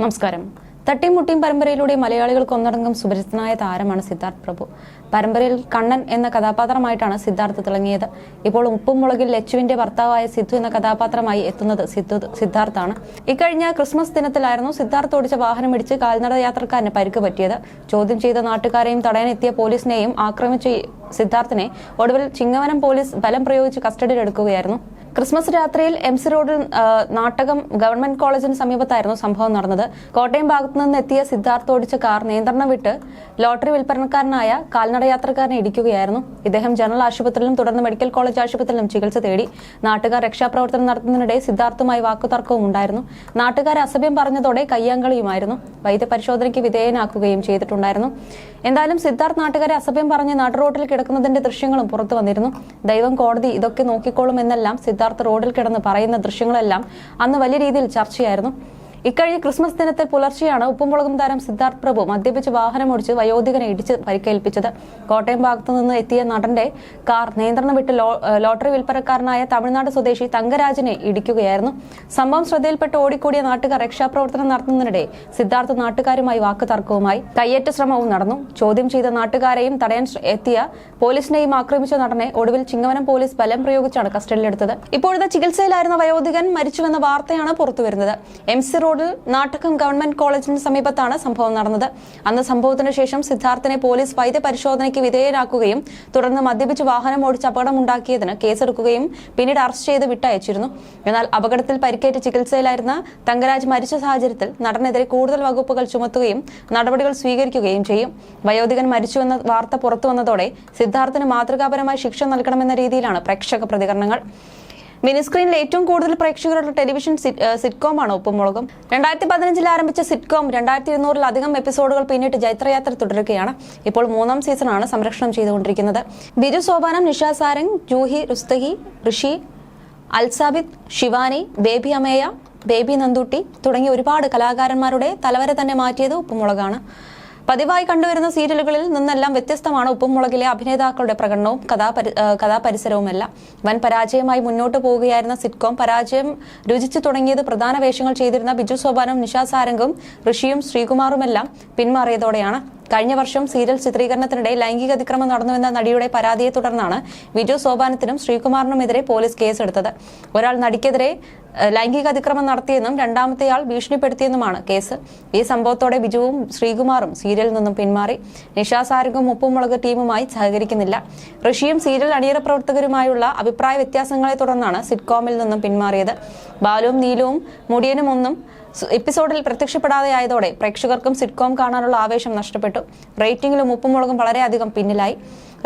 നമസ്കാരം. തട്ടിയും മുട്ടിയും പരമ്പരയിലൂടെ മലയാളികൾക്ക് ഒന്നടങ്കം സുപരിചിതനായ താരമാണ് സിദ്ധാർത്ഥ് പ്രഭു. പരമ്പരയിൽ കണ്ണൻ എന്ന കഥാപാത്രമായിട്ടാണ് സിദ്ധാർത്ഥ് തിളങ്ങിയത്. ഇപ്പോൾ ഉപ്പും മുളകിൽ ലച്ചുവിന്റെ ഭർത്താവായ സിദ്ധു എന്ന കഥാപാത്രമായി എത്തുന്നത് സിദ്ധു സിദ്ധാർത്ഥാണ് ഇക്കഴിഞ്ഞ ക്രിസ്മസ് ദിനത്തിലായിരുന്നു സിദ്ധാർത്ഥ് ഓടിച്ച വാഹനം ഇടിച്ച് കാൽനട യാത്രക്കാരന് പരിക്ക് പറ്റിയത്. ചോദ്യം ചെയ്ത നാട്ടുകാരെയും തടയാനെത്തിയ പോലീസിനെയും ആക്രമിച്ച സിദ്ധാർത്ഥിനെ ഒടുവിൽ ചിങ്ങവനം പോലീസ് ബലം പ്രയോഗിച്ച് കസ്റ്റഡിയിലെടുക്കുകയായിരുന്നു. ക്രിസ്മസ് രാത്രിയിൽ എം സി റോഡിൽ നാട്ടകം ഗവൺമെന്റ് കോളേജിന് സമീപത്തായിരുന്നു സംഭവം നടന്നത്. കോട്ടയം ഭാഗത്തു നിന്ന് എത്തിയ സിദ്ധാർത്ഥ് ഓടിച്ച കാർ നിയന്ത്രണം വിട്ട് ലോട്ടറി വിൽപ്പനക്കാരനായ കാൽനട യാത്രക്കാരനെ ഇടിക്കുകയായിരുന്നു. ഇദ്ദേഹം ജനറൽ ആശുപത്രിയിലും തുടർന്ന് മെഡിക്കൽ കോളേജ് ആശുപത്രിയിലും ചികിത്സ തേടി നാട്ടുകാർ രക്ഷാപ്രവർത്തനം നടത്തുന്നതിനിടെ സിദ്ധാർത്ഥുമായി വാക്കുതർക്കവും ഉണ്ടായിരുന്നു. നാട്ടുകാർ അസഭ്യം പറഞ്ഞതോടെ കയ്യാങ്കളിയുമായിരുന്നു. വൈദ്യപരിശോധനയ്ക്ക് വിധേയനാക്കുകയും ചെയ്തിട്ടുണ്ടായിരുന്നു. എന്തായാലും സിദ്ധാർത്ഥ് നാട്ടുകാരെ അസഭ്യം പറഞ്ഞ് നടുറോട്ടിൽ കിടക്കുന്നതിന്റെ ദൃശ്യങ്ങളും പുറത്തു വന്നിരുന്നു. ദൈവം കോടതി ഇതൊക്കെ നോക്കിക്കോളും എന്നെല്ലാം സിദ്ധാർത്ഥ് റോഡിൽ കിടന്ന് പറയുന്ന ദൃശ്യങ്ങളെല്ലാം അന്ന് വലിയ രീതിയിൽ ചർച്ചയായിരുന്നു. ഇക്കഴിഞ്ഞ ക്രിസ്മസ് ദിനത്തെ പുലർച്ചെയാണ് ഉപ്പുമുളകും താരം സിദ്ധാർത്ഥ് പ്രഭു മദ്യപിച്ച് വാഹനമോടിച്ച് വയോധികനെ ഇടിച്ച് പരിക്കേൽപ്പിച്ചത്. കോട്ടയം ഭാഗത്തു നിന്ന് എത്തിയ നടന്റെ കാർ നിയന്ത്രണം വിട്ട് ലോട്ടറി വിൽപ്പനക്കാരനായ തമിഴ്നാട് സ്വദേശി തങ്കരാജിനെ ഇടിക്കുകയായിരുന്നു. സംഭവം ശ്രദ്ധയിൽപ്പെട്ട് ഓടിക്കൂടിയ നാട്ടുകാർ രക്ഷാപ്രവർത്തനം നടത്തുന്നതിനിടെ സിദ്ധാർത്ഥ് നാട്ടുകാരുമായി വാക്കുതർക്കവുമായി കയ്യേറ്റ ശ്രമവും നടന്നു. ചോദ്യം ചെയ്ത നാട്ടുകാരെയും തടയാൻ എത്തിയ പോലീസിനെയും ആക്രമിച്ച നടനെ ഒടുവിൽ ചിങ്ങവനം പോലീസ് ബലം പ്രയോഗിച്ചാണ് കസ്റ്റഡിയിലെടുത്തത്. ഇപ്പോഴത്തെ ചികിത്സയിലായിരുന്ന വയോധികൻ മരിച്ചുവെന്ന വാർത്തയാണ് പുറത്തുവരുന്നത്. എം സി റോഡിൽ നാട്ടകം ഗവൺമെന്റ് കോളേജിന് സമീപത്താണ് സംഭവം നടന്നത്. അന്ന് സംഭവത്തിന് ശേഷം സിദ്ധാർത്ഥിനെ പോലീസ് വൈദ്യ പരിശോധനയ്ക്ക് വിധേയരാക്കുകയും തുടർന്ന് മദ്യപിച്ച് വാഹനം ഓടിച്ച് അപകടമുണ്ടാക്കിയതിന് കേസെടുക്കുകയും പിന്നീട് അറസ്റ്റ് ചെയ്ത് വിട്ടയച്ചിരുന്നു. എന്നാൽ അപകടത്തിൽ പരിക്കേറ്റ് ചികിത്സയിലായിരുന്ന തങ്കരാജ് മരിച്ച സാഹചര്യത്തിൽ നടനെതിരെ കൂടുതൽ വകുപ്പുകൾ ചുമത്തുകയും നടപടികൾ സ്വീകരിക്കുകയും ചെയ്യും. വയോധികൻ മരിച്ചുവെന്ന വാർത്ത പുറത്തുവന്നതോടെ സിദ്ധാർത്ഥിന് മാതൃകാപരമായി ശിക്ഷ നൽകണമെന്ന രീതിയിലാണ് പ്രേക്ഷക പ്രതികരണങ്ങൾ. മിനിസ്ക്രീനിൽ ഏറ്റവും കൂടുതൽ പ്രേക്ഷകരുള്ള ടെലിവിഷൻ സിറ്റ്കോമാണ് ഉപ്പുമുളകും? രണ്ടായിരത്തി പതിനഞ്ചിൽ ആരംഭിച്ച സിറ്റ്കോം രണ്ടായിരത്തി ഇരുന്നൂറിലധികം എപ്പിസോഡുകൾ പിന്നിട്ട് ജൈത്രയാത്ര തുടരുകയാണ്. ഇപ്പോൾ മൂന്നാം സീസണാണ് സംരക്ഷണം ചെയ്തുകൊണ്ടിരിക്കുന്നത്. ബിജു സോപാനം നിഷ സാരംഗ് ജൂഹി റുസ്തഹി ഋഷി അൽസാബിദ് ശിവാനി ബേബി അമേയ ബേബി നന്ദുട്ടി തുടങ്ങിയ ഒരുപാട് കലാകാരന്മാരുടെ തലവരെ തന്നെ മാറ്റിയത് ഉപ്പുമുളകാണ്. പതിവായി കണ്ടുവരുന്ന സീരിയലുകളിൽ നിന്നെല്ലാം വ്യത്യസ്തമാണ് ഉപ്പുമുളകിലെ അഭിനേതാക്കളുടെ പ്രകടനവും കഥാപരി ഏഹ് കഥാപരിസരവുമെല്ലാം. വൻ പരാജയമായി മുന്നോട്ട് പോവുകയായിരുന്ന സിറ്റ്കോം പരാജയം രുചിച്ചു തുടങ്ങിയത് പ്രധാന വേഷങ്ങൾ ചെയ്തിരുന്ന ബിജു സോപാനും നിഷാ സാരംഗും ഋഷിയും ശ്രീകുമാറുമെല്ലാം പിന്മാറിയതോടെയാണ് കഴിഞ്ഞ വർഷം സീരിയൽ ചിത്രീകരണത്തിനിടെ ലൈംഗിക അതിക്രമം നടന്നുവെന്ന നടിയുടെ പരാതിയെ തുടർന്നാണ് ബിജു സോപാനത്തിനും ശ്രീകുമാറിനുമെതിരെ പോലീസ് കേസെടുത്തത്. ഒരാൾ നടിക്കെതിരെ ലൈംഗിക അതിക്രമം നടത്തിയെന്നും രണ്ടാമത്തെയാൾ ഭീഷണിപ്പെടുത്തിയെന്നുമാണ് കേസ്. ഈ സംഭവത്തോടെ ബിജുവും ശ്രീകുമാറും സീരിയലിൽ നിന്നും പിന്മാറി. നിഷാ സാരംഗും ഉപ്പുമുളക് ടീമുമായി സഹകരിക്കുന്നില്ല. ഋഷിയും സീരിയൽ അണിയറ പ്രവർത്തകരുമായുള്ള അഭിപ്രായ വ്യത്യാസങ്ങളെ തുടർന്നാണ് സിറ്റ്കോമിൽ നിന്നും പിന്മാറിയത്. ബാലുവും നീലുവും മുടിയനും ഒന്നും എപ്പിസോഡിൽ പ്രത്യക്ഷപ്പെടാതെയായതോടെ പ്രേക്ഷകർക്കും സിറ്റ്കോം കാണാനുള്ള ആവേശം നഷ്ടപ്പെട്ടു. റേറ്റിംഗിലും ഉപ്പുമുളകും വളരെയധികം പിന്നിലായി.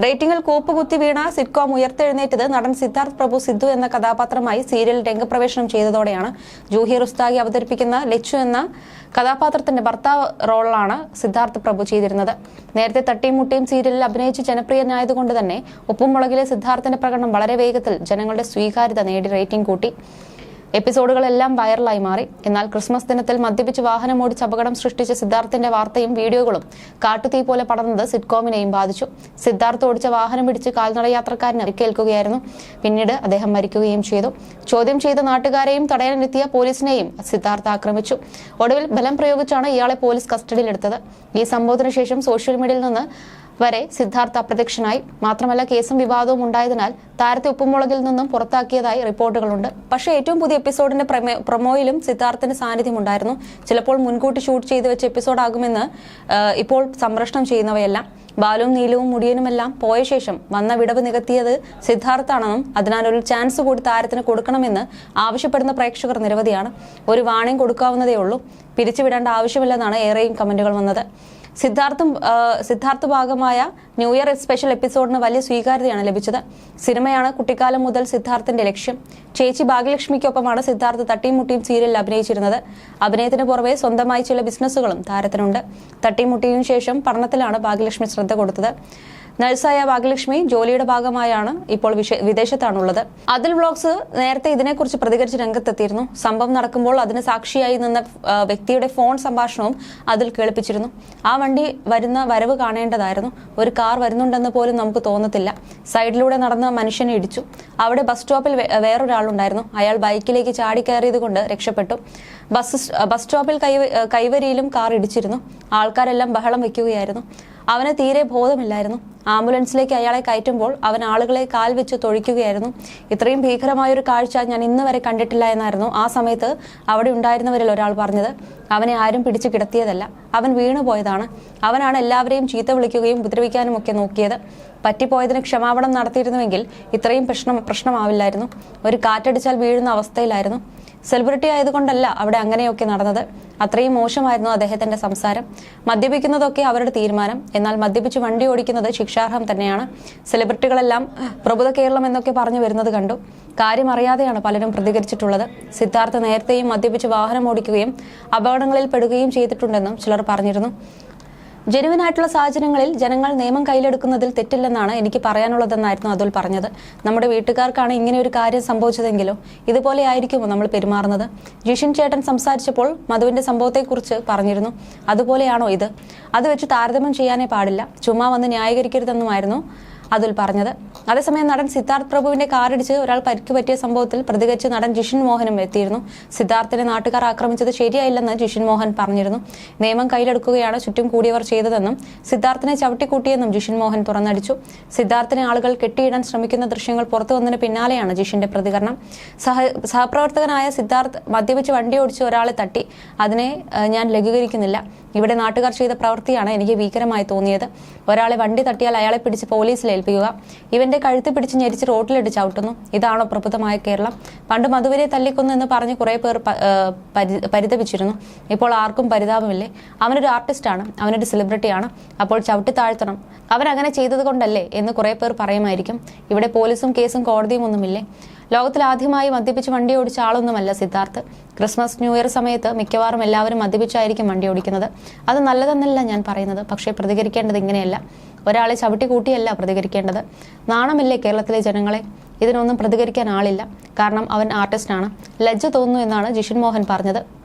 റേറ്റിംഗിൽ കൂപ്പുകുത്തി വീണ സിറ്റ്കോം ഉയർത്തെഴുന്നേറ്റത് നടൻ സിദ്ധാർത്ഥ് പ്രഭു സിദ്ധു എന്ന കഥാപാത്രമായി സീരിയൽ രംഗപ്രവേശനം ചെയ്തതോടെയാണ് ജൂഹി റുസ്താഗി അവതരിപ്പിക്കുന്ന ലച്ചു എന്ന കഥാപാത്രത്തിന്റെ ഭർത്താവ് റോളാണ് സിദ്ധാർത്ഥ് പ്രഭു ചെയ്തിരുന്നത്. നേരത്തെ തട്ടിയും മുട്ടിയും സീരിയലിൽ അഭിനയിച്ച് ജനപ്രിയനായതുകൊണ്ട് തന്നെ ഉപ്പുമുളകിലെ സിദ്ധാർത്ഥിന്റെ പ്രകടനം വളരെ വേഗത്തിൽ ജനങ്ങളുടെ സ്വീകാര്യത നേടി റേറ്റിംഗ് കൂട്ടി. എപ്പിസോഡുകളെല്ലാം വൈറലായി മാറി. എന്നാൽ ക്രിസ്മസ് ദിനത്തിൽ മദ്യപിച്ച് വാഹനം ഓടിച്ച് അപകടം സൃഷ്ടിച്ച സിദ്ധാർത്ഥിന്റെ വാർത്തയും വീഡിയോകളും കാട്ടുതീ പോലെ പടർന്നത് സിറ്റ്കോമിനെയും ബാധിച്ചു. സിദ്ധാർത്ഥ് ഓടിച്ച വാഹനം പിടിച്ച് കാൽനട യാത്രക്കാരന് പരിക്കേൽക്കുകയായിരുന്നു പിന്നീട് അദ്ദേഹം മരിക്കുകയും ചെയ്തു. ചോദ്യം ചെയ്ത നാട്ടുകാരെയും തടയാനെത്തിയ പോലീസിനെയും സിദ്ധാർത്ഥ ആക്രമിച്ചു. ഒടുവിൽ ബലം പ്രയോഗിച്ചാണ് ഇയാളെ പോലീസ് കസ്റ്റഡിയിലെടുത്തത്. ഈ സംഭവത്തിന് ശേഷം സോഷ്യൽ മീഡിയയിൽ നിന്ന് വരെ സിദ്ധാർത്ഥ അപ്രത്യക്ഷനായി. മാത്രമല്ല കേസും വിവാദവും ഉണ്ടായതിനാൽ താരത്തെ ഉപ്പുമുളകിൽ നിന്നും പുറത്താക്കിയതായി റിപ്പോർട്ടുകളുണ്ട്. പക്ഷേ ഏറ്റവും പുതിയ എപ്പിസോഡിന്റെ പ്രൊമോയിലും സിദ്ധാർത്ഥിന്റെ സാന്നിധ്യം ഉണ്ടായിരുന്നു. ചിലപ്പോൾ മുൻകൂട്ടി ഷൂട്ട് ചെയ്തു വെച്ച എപ്പിസോഡാകുമെന്ന് ഇപ്പോൾ സംരക്ഷണം ചെയ്യുന്നവയെല്ലാം. ബാലുവും നീലവും മുടിയനുമെല്ലാം പോയ ശേഷം വന്ന വിടവ് നികത്തിയത് സിദ്ധാർത്ഥാണെന്നും അതിനാൽ ഒരു ചാൻസ് കൂടി താരത്തിന് കൊടുക്കണമെന്ന് ആവശ്യപ്പെടുന്ന പ്രേക്ഷകർ നിരവധിയാണ്. ഒരു വാണിംഗ് കൊടുക്കാവുന്നതേ ഉള്ളൂ. പിരിച്ചുവിടേണ്ട ആവശ്യമില്ലെന്നാണ് ഏറെയും കമന്റുകൾ വന്നത്. സിദ്ധാർത്ഥും സിദ്ധാർത്ഥ ഭാഗമായ ന്യൂ ഇയർ സ്പെഷ്യൽ എപ്പിസോഡിന് വലിയ സ്വീകാര്യതയാണ് ലഭിച്ചത്. സിനിമയാണ് കുട്ടിക്കാലം മുതൽ സിദ്ധാർത്ഥിന്റെ ലക്ഷ്യം. ചേച്ചി ഭാഗ്യലക്ഷ്മിക്കൊപ്പമാണ് സിദ്ധാർത്ഥ് തട്ടിയും മുട്ടിയും സീരിയലിൽ അഭിനയിച്ചിരുന്നത്. അഭിനയത്തിന് പുറമെ സ്വന്തമായി ചില ബിസിനസ്സുകളും താരത്തിനുണ്ട്. തട്ടിയും മുട്ടിയും ശേഷം പഠനത്തിലാണ് ഭാഗ്യലക്ഷ്മി ശ്രദ്ധ കൊടുത്തത്. നഴ്സായ ഭാഗ്യലക്ഷ്മി ജോലിയുടെ ഭാഗമായാണ് ഇപ്പോൾ വിദേശത്താണുള്ളത്. അതിൽ വ്ളോഗ്സ് നേരത്തെ ഇതിനെക്കുറിച്ച് പ്രതികരിച്ച് രംഗത്തെത്തിയിരുന്നു. സംഭവം നടക്കുമ്പോൾ അതിന് സാക്ഷിയായി നിന്ന വ്യക്തിയുടെ ഫോൺ സംഭാഷണവും അതിൽ കേൾപ്പിച്ചിരുന്നു ആ വണ്ടി വരുന്ന വരവ് കാണേണ്ടതായിരുന്നു. ഒരു കാർ വരുന്നുണ്ടെന്ന് പോലും നമുക്ക് തോന്നത്തില്ല. സൈഡിലൂടെ നടന്ന മനുഷ്യനെ ഇടിച്ചു. അവിടെ ബസ് സ്റ്റോപ്പിൽ വേറൊരാളുണ്ടായിരുന്നു. അയാൾ ബൈക്കിലേക്ക് ചാടിക്കയറിയത് കൊണ്ട് രക്ഷപ്പെട്ടു. ബസ് ബസ് സ്റ്റോപ്പിൽ കൈ കൈവരിയിലും കാർ ഇടിച്ചിരുന്നു. ആൾക്കാരെല്ലാം ബഹളം വെക്കുകയായിരുന്നു. അവന് തീരെ ബോധമില്ലായിരുന്നു. ആംബുലൻസിലേക്ക് അയാളെ കയറ്റുമ്പോൾ അവൻ ആളുകളെ കാൽ വെച്ച് തൊഴിക്കുകയായിരുന്നു. ഇത്രയും ഭീകരമായൊരു കാഴ്ച ഞാൻ ഇന്ന് വരെ കണ്ടിട്ടില്ല എന്നായിരുന്നു ആ സമയത്ത് അവിടെ ഉണ്ടായിരുന്നവരിൽ ഒരാൾ പറഞ്ഞത്. അവനെ ആരും പിടിച്ചു കിടത്തിയതല്ല. അവൻ വീണുപോയതാണ് അവനാണ് എല്ലാവരെയും ചീത്ത വിളിക്കുകയും ഉപദ്രവിക്കാനും ഒക്കെ നോക്കിയത്. പറ്റിപ്പോയതിന് ക്ഷമാപണം നടത്തിയിരുന്നുവെങ്കിൽ ഇത്രയും പ്രശ്നം പ്രശ്നമാവില്ലായിരുന്നു. ഒരു കാറ്റടിച്ചാൽ വീഴുന്ന അവസ്ഥയിലായിരുന്നു. സെലിബ്രിറ്റി ആയതുകൊണ്ടല്ല അവിടെ അങ്ങനെയൊക്കെ നടന്നത്. അത്രയും മോശമായിരുന്നു അദ്ദേഹത്തിന്റെ സംസാരം. മദ്യപിക്കുന്നതൊക്കെ അവരുടെ തീരുമാനം. എന്നാൽ മദ്യപിച്ച് വണ്ടി ഓടിക്കുന്നത് ശിക്ഷാർഹം തന്നെയാണ്. സെലിബ്രിറ്റികളെല്ലാം പ്രബുദ്ധ കേരളം എന്നൊക്കെ പറഞ്ഞു വരുന്നത് കണ്ടു. കാര്യം അറിയാതെയാണ് പലരും പ്രതികരിച്ചിട്ടുള്ളത്. സിദ്ധാർത്ഥ നേരത്തെയും മദ്യപിച്ച് വാഹനം ഓടിക്കുകയും അപകടങ്ങളിൽ പെടുകയും ചെയ്തിട്ടുണ്ടെന്നും ചിലർ പറഞ്ഞിരുന്നു. ജനുവിനായിട്ടുള്ള സാഹചര്യങ്ങളിൽ ജനങ്ങൾ നിയമം കയ്യിലെടുക്കുന്നതിൽ തെറ്റില്ലെന്നാണ് എനിക്ക് പറയാനുള്ളതെന്നായിരുന്നു അതുൽ പറഞ്ഞത്. നമ്മുടെ വീട്ടുകാർക്കാണ് ഇങ്ങനെ ഒരു കാര്യം സംഭവിച്ചതെങ്കിലും ഇതുപോലെ ആയിരിക്കുമോ നമ്മൾ പെരുമാറുന്നത്? ജിഷിൻ ചേട്ടൻ സംസാരിച്ചപ്പോൾ മധുവിന്റെ സംഭവത്തെക്കുറിച്ച് പറഞ്ഞിരുന്നു. അതുപോലെയാണോ ഇത്? അത് വെച്ച് താരതമ്യം ചെയ്യാനേ പാടില്ല. ചുമ്മാ വന്ന് ന്യായീകരിക്കരുതെന്നുമായിരുന്നു. അതുൽ പറഞ്ഞത്. അതേസമയം നടൻ സിദ്ധാർത്ഥ് പ്രഭുവിന്റെ കാറിടിച്ച് ഒരാൾ പരിക്ക് പറ്റിയ സംഭവത്തിൽ പ്രതികരിച്ച് നടൻ ജിഷിൻ മോഹനും എത്തിയിരുന്നു. സിദ്ധാർത്ഥിനെ നാട്ടുകാർ ആക്രമിച്ചത് ശരിയായില്ലെന്ന് ജിഷിൻ മോഹൻ പറഞ്ഞിരുന്നു. നിയമം കയ്യിലെടുക്കുകയാണ് ചുറ്റും കൂടിയവർ ചെയ്തതെന്നും സിദ്ധാർത്ഥിനെ ചവിട്ടിക്കൂട്ടിയെന്നും ജിഷിൻ മോഹൻ തുറന്നടിച്ചു. സിദ്ധാർത്ഥിനെ ആളുകൾ കെട്ടിയിടാൻ ശ്രമിക്കുന്ന ദൃശ്യങ്ങൾ പുറത്തു വന്നതിന് പിന്നാലെയാണ് ജിഷിന്റെ പ്രതികരണം. സഹ സഹപ്രവർത്തകനായ സിദ്ധാർത്ഥ് മദ്യപിച്ച് വണ്ടി ഓടിച്ച് ഒരാളെ തട്ടി. അതിനെ ഞാൻ ലഘൂകരിക്കുന്നില്ല. ഇവിടെ നാട്ടുകാർ ചെയ്ത പ്രവൃത്തിയാണ് എനിക്ക് ഭീകരമായി തോന്നിയത്. ഒരാളെ വണ്ടി തട്ടിയാൽ അയാളെ പിടിച്ച് പോലീസിൽ ഏൽപ്പിക്കുക. ഇവന്റെ കഴുത്ത് പിടിച്ച് ഞെരിച്ച് റോട്ടിലിട്ട് ചവിട്ടുന്നു. ഇതാണോ പ്രബുദ്ധമായ കേരളം? പണ്ട് മധുവിനെ തല്ലിക്കൊന്നു എന്ന് പറഞ്ഞ് കുറെ പേർ പരിതപിച്ചിരുന്നു. ഇപ്പോൾ ആർക്കും പരിതാപമില്ലേ? അവനൊരു ആർട്ടിസ്റ്റാണ് അവനൊരു സെലിബ്രിറ്റിയാണ് അപ്പോൾ ചവിട്ടി താഴ്ത്തണം. അവൻ അങ്ങനെ ചെയ്തത് കൊണ്ടല്ലേ എന്ന് കുറെ പേർ പറയുമായിരിക്കും. ഇവിടെ പോലീസും കേസും കോടതിയും ഒന്നുമില്ലേ? ലോകത്തിൽ ആദ്യമായി മദ്യപിച്ച് വണ്ടി ഓടിച്ച ആളൊന്നുമല്ല സിദ്ധാർത്ഥ്. ക്രിസ്മസ് ന്യൂ ഇയർ സമയത്ത് മിക്കവാറും എല്ലാവരും മദ്യപിച്ചായിരിക്കും വണ്ടി ഓടിക്കുന്നത്. അത് നല്ലതെന്നല്ല ഞാൻ പറയുന്നത്. പക്ഷേ പ്രതികരിക്കേണ്ടത് ഇങ്ങനെയല്ല. ഒരാളെ ചവിട്ടി കൂട്ടിയല്ല പ്രതികരിക്കേണ്ടത്. നാണമില്ലേ കേരളത്തിലെ ജനങ്ങളെ? ഇതിനൊന്നും പ്രതികരിക്കാൻ ആളില്ല. കാരണം അവൻ ആർട്ടിസ്റ്റാണ്. ലജ്ജ തോന്നുന്നു എന്നാണ് ജിഷിൻ മോഹൻ പറഞ്ഞത്.